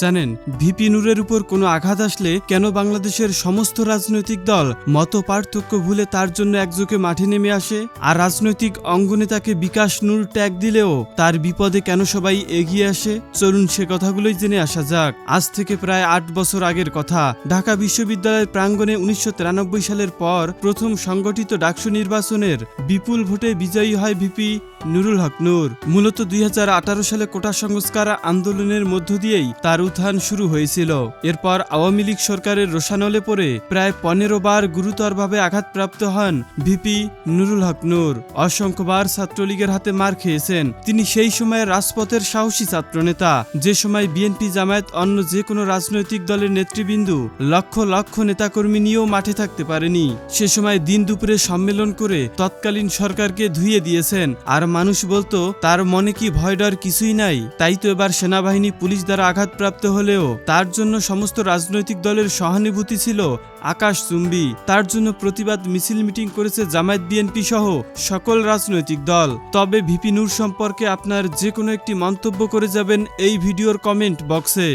জানেন, ভিপি নূরের উপর কোনো আঘাত আসলে কেন বাংলাদেশের সমস্ত রাজনৈতিক দল মত পার্থক্য ভুলে তার জন্য একযোগে মাঠে নেমে আসে? আর রাজনৈতিক অঙ্গনে তাকে বিকাশ নূর ট্যাগ দিলেও তার বিপদে কেন সবাই এগিয়ে আসে? চলুন সে কথাগুলোই জেনে আসা যাক। আজ থেকে প্রায় আট বছর আগের কথা। ঢাকা বিশ্ববিদ্যালয়ের প্রাঙ্গণে উনিশশো তিরানব্বই সালের পর প্রথম সংগঠিত ডাকসু নির্বাচনের বিপুল ভোটে বিজয়ী হয় ভিপি। নুরুল হক নূর। মূলত দুই হাজার আঠারো সালে কোটা সংস্কার আন্দোলনের মধ্য দিয়েই তার উত্থান শুরু হয়েছিল। এরপর আওয়ামী লীগ সরকারের রোশানলে পড়ে প্রায় পনেরো বার গুরুতরভাবে আঘাতপ্রাপ্ত হন ভিপি নুরুল হক নূর। অসংখ্যবার ছাত্রলীগের হাতে মার খেয়েছেন। তিনি সেই সময়ের রাজপথের সাহসী ছাত্রনেতা। যে সময় বিএনপি জামায়াত অন্য যে কোনো রাজনৈতিক দলের নেতৃবৃন্দু লক্ষ লক্ষ নেতাকর্মী নিয়েও মাঠে থাকতে পারেনি, সে সময় দিন দুপুরে সম্মেলন করে তৎকালীন সরকারকে ধুইয়ে দিয়েছেন। আর মানুষ বলতো, তার মনে কি ভয় ডর কিছুই নাই? তাই তো এবার সেনাবাহিনী পুলিশ দ্বারা আঘাতপ্রাপ্ত হলেও তার জন্য সমস্ত রাজনৈতিক দলের সহানুভূতি ছিল আকাশ চুম্বি। তার জন্য প্রতিবাদ মিছিল মিটিং করেছে জামায়াত বিএনপি সহ সকল রাজনৈতিক দল। তবে ভিপি নূর সম্পর্কে আপনার যে কোনো একটি মন্তব্য করে যাবেন এই ভিডিওর কমেন্ট বক্সে।